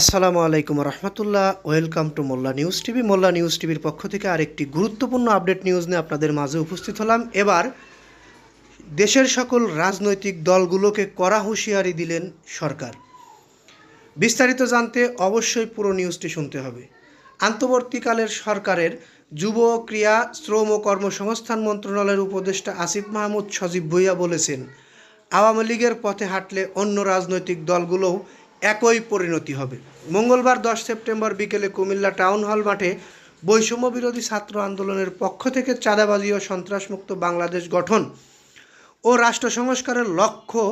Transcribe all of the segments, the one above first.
আসসালামু আলাইকুম রহমতুল্লাহ। Welcome to Molla news TV. Molla news টিভির পক্ষ থেকে আরেকটি গুরুত্বপূর্ণ আপডেট নিউজ নিয়ে আপনাদের মাঝে উপস্থিত হলাম। এবার দেশের সকল রাজনৈতিক দলগুলোকে কড়া হুঁশিয়ারি দিলেন সরকার। বিস্তারিত জানতে অবশ্যই পুরো নিউজটি শুনতে হবে। আন্তর্বর্তীকালের সরকারের যুব ক্রিয়া, শ্রম ও কর্মসংস্থান মন্ত্রণালয়ের উপদেষ্টা আসিফ মাহমুদ সজীব ভুইয়া বলেছেন, আওয়ামী লীগের পথে হাঁটলে অন্য রাজনৈতিক দলগুলোও একই পরিণতি হবে। মঙ্গলবার দশ সেপ্টেম্বর বিকেলে কুমিল্লা টাউন হল মাঠে বৈষম্য বিরোধী ছাত্র আন্দোলনের পক্ষ থেকে চাঁদাবাজি ও সন্ত্রাসমুক্ত বাংলাদেশ গঠন ও রাষ্ট্র সংস্কারের লক্ষ্য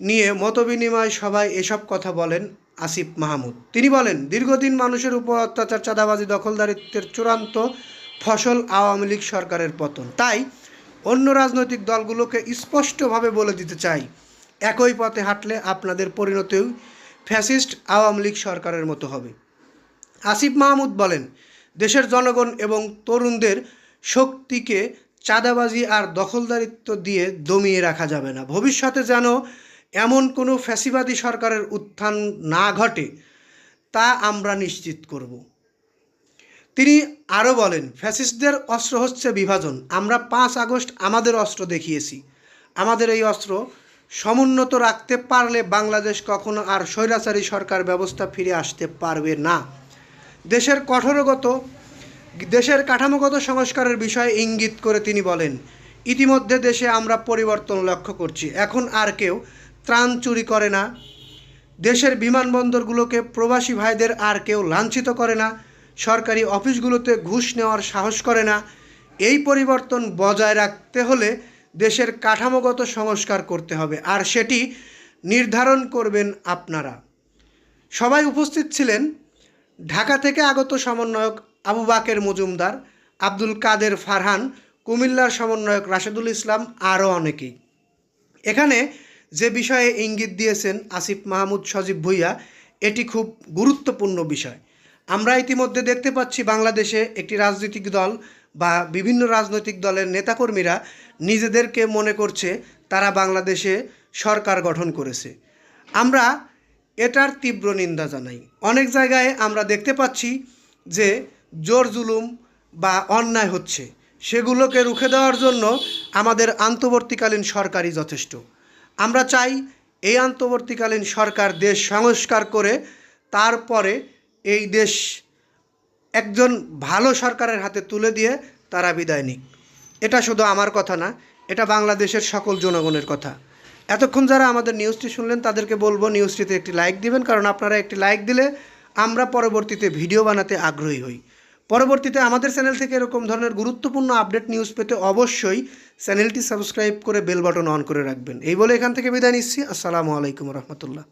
নিয়ে মতবিনিময় সভায় এসব কথা বলেন আসিফ মাহমুদ। তিনি বলেন, দীর্ঘদিন মানুষের উপর অত্যাচার, চাঁদাবাজি, দখলদারিত্বের চূড়ান্ত ফসল আওয়ামী লীগ সরকারের পতন। তাই অন্য রাজনৈতিক দলগুলোকে স্পষ্টভাবে বলে দিতে চাই, একই পথে হাঁটলে আপনাদের পরিণতিও ফ্যাসিস্ট আওয়ামী লীগ সরকারের মতো হবে। আসিফ মাহমুদ বলেন, দেশের জনগণ এবং তরুণদের শক্তিকে চাঁদাবাজি আর দখলদারিত্ব দিয়ে দমিয়ে রাখা যাবে না। ভবিষ্যতে যেন এমন কোনো ফ্যাসিবাদী সরকারের উত্থান না ঘটে, তা আমরা নিশ্চিত করব। তিনি আরও বলেন, ফ্যাসিস্টদের অস্ত্র হচ্ছে বিভাজন। আমরা পাঁচ আগস্ট আমাদের অস্ত্র দেখিয়েছি। আমাদের এই অস্ত্র সমুন্নত রাখতে পারলে বাংলাদেশ কখনো আর স্বৈরাচারী সরকার ব্যবস্থা ফিরে আসতে পারবে না। দেশের কঠোরগত, দেশের কাঠামোগত সংস্কারের বিষয়ে ইঙ্গিত করে তিনি বলেন, ইতিমধ্যে দেশে আমরা পরিবর্তন লক্ষ্য করছি। এখন আর কেউ ত্রাণ চুরি করে না। দেশের বিমানবন্দরগুলোকে প্রবাসী ভাইদের আর কেউ লাঞ্ছিত করে না। সরকারি অফিসগুলোতে ঘুষ নেওয়ার সাহস করে না। এই পরিবর্তন বজায় রাখতে হলে দেশের কাঠামোগত সংস্কার করতে হবে, আর সেটি নির্ধারণ করবেন আপনারা। সবাই উপস্থিত ছিলেন ঢাকা থেকে আগত সমন্বয়ক আবু বাকের মজুমদার, আব্দুল কাদের ফারহান, কুমিল্লার সমন্বয়ক রাশেদুল ইসলাম, আরও অনেকেই। এখানে যে বিষয়ে ইঙ্গিত দিয়েছেন আসিফ মাহমুদ সজীব ভুইয়া, এটি খুব গুরুত্বপূর্ণ বিষয়। আমরা ইতিমধ্যে দেখতে পাচ্ছি বাংলাদেশে একটি রাজনৈতিক দল বা বিভিন্ন রাজনৈতিক দলের নেতাকর্মীরা নিজেদেরকে মনে করছে তারা বাংলাদেশে সরকার গঠন করেছে। আমরা এটার তীব্র নিন্দা জানাই। অনেক জায়গায় আমরা দেখতে পাচ্ছি যে জোর জুলুম বা অন্যায় হচ্ছে। সেগুলোকে রুখে দেওয়ার জন্য আমাদের আন্তর্বর্তীকালীন সরকারই যথেষ্ট। আমরা চাই এই আন্তর্বর্তীকালীন সরকার দেশ সংস্কার করে তারপরে এই দেশ একজন ভালো সরকারের হাতে তুলে দিয়ে তারা বিদায় নিক। এটা শুধু আমার কথা না, এটা বাংলাদেশের সকল জনগণের কথা। এতক্ষণ যারা আমাদের নিউজটি শুনলেন, তাদেরকে বলব নিউজটিতে একটি লাইক দিবেন, কারণ আপনারা একটি লাইক দিলে আমরা পরবর্তীতে ভিডিও বানাতে আগ্রহী হই। পরবর্তীতে আমাদের চ্যানেল থেকে এরকম ধরনের গুরুত্বপূর্ণ আপডেট নিউজ পেতে অবশ্যই চ্যানেলটি সাবস্ক্রাইব করে বেল বাটন অন করে রাখবেন। এই বলে এখান থেকে বিদায় নিচ্ছি। আসসালামু আলাইকুম রহমতুল্লাহ।